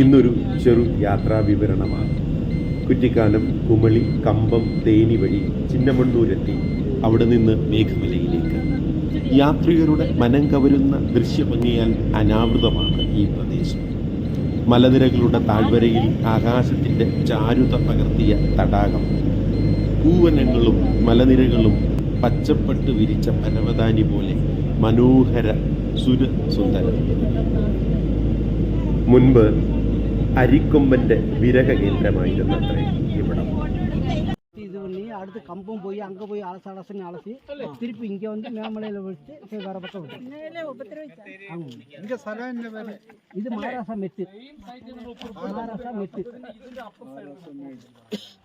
ഇന്നൊരു ചെറു യാത്രാ വിവരണമാണ് കുറ്റിക്കാനം കുമളി കമ്പം തേനി വഴി ചിന്നമണ്ണൂരെത്തി അവിടെ നിന്ന് മേഘമലയിലേക്ക്. യാത്രികരുടെ മനം കവരുന്ന ദൃശ്യഭംഗിയാൽ അനാവൃതമാണ് ഈ പ്രദേശം. മലനിരകളുടെ താഴ്വരയിൽ ആകാശത്തിന്റെ ചാരുത പകർത്തിയ തടാകം. പൂവനങ്ങളും മലനിരകളും പച്ചപ്പട്ട് വിരിച്ച പരവതാനി പോലെ മനോഹര സുര സുന്ദരം മുൻപ് അരിക്കൊമ്പന്റെ വിരഹ കേന്ദ്രമായിരുന്നത്രേ ഇവിടം இது பண்ணி அடுத்து கம்பம் போய் அங்கே போய் அலச அலசுன்னு அலசி திருப்பி இங்கே வந்து மேமலையில் வச்சு சரி வேற பக்கம் விட்டு ஆமாம் இங்க സ്ഥലം എന്റെ പേര് இது மகாராஷ்டிரா மெட்டு மகாராஷ்டிரா மெட்டு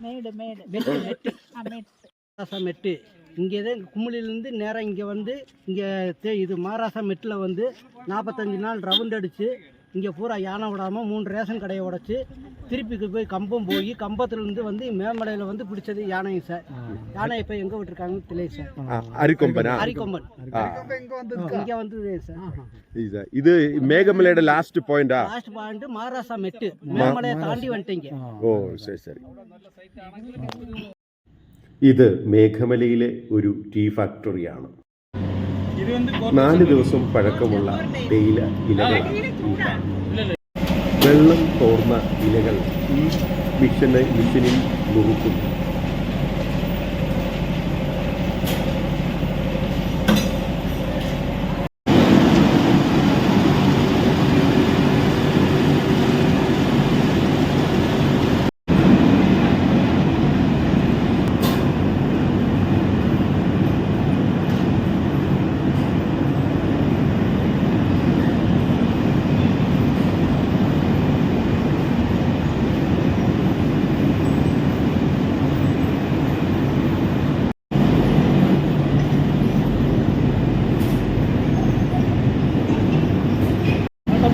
மேடு மேடு மெட்டு மெட்டு ஆ, மேடு. மகாராஷ்டிரா மெட்டு இங்கே தான் குமிழிலேருந்து நேராக இங்கே வந்து இங்கே இது மகாராஷ்டிரா மெட்டில் வந்து நாற்பத்தஞ்சு நாள் ரவுண்ட் அடித்து இங்கே பூரா யானை விடாமல் மூணு ரேஷன் கடையை உடச்சி திருப்பி போய் கம்பம் போய் கம்பத்துலேருந்து வந்து மேமலையில் வந்து பிடிச்சது யானைங்க சார் யானை இப்போ எங்கே விட்டுருக்காங்கன்னு தெரியல சார் അരിക്കൊമ്പനാ அரிக்கொம்பன் ആ, ഇങ്ങ വന്ന് இங்கே வந்து சார் ഇത് ഇത് മേഘമലയുടെ ലാസ്റ്റ് പോയിന്റാ லாஸ்ட் பாயிண்ட் மகாராஷ்டிரா மெட்டு மேமலையை தாண்டி வந்துட்டீங்க ഓ ശരി ശരി ഇത് മേഘമലയിലെ ഒരു ടീ ഫാക്ടറിയാണ് നാല് ദിവസം പഴക്കമുള്ള തേയില ഇലകൾ. വെള്ളം തോർന്ന ഇലകൾ ഈ മിഷന് മിഷനിൽ നുറുക്കുന്നു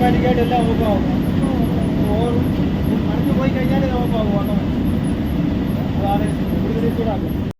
ഓട്ടോമാറ്റിക്കായിട്ട് എല്ലാം ഓഫ് ആവും മറിഞ്ഞു പോയി കഴിഞ്ഞാൽ ഓഫ് ആവും ഓട്ടോമാറ്റിക് അതാണ് കൂടുതൽ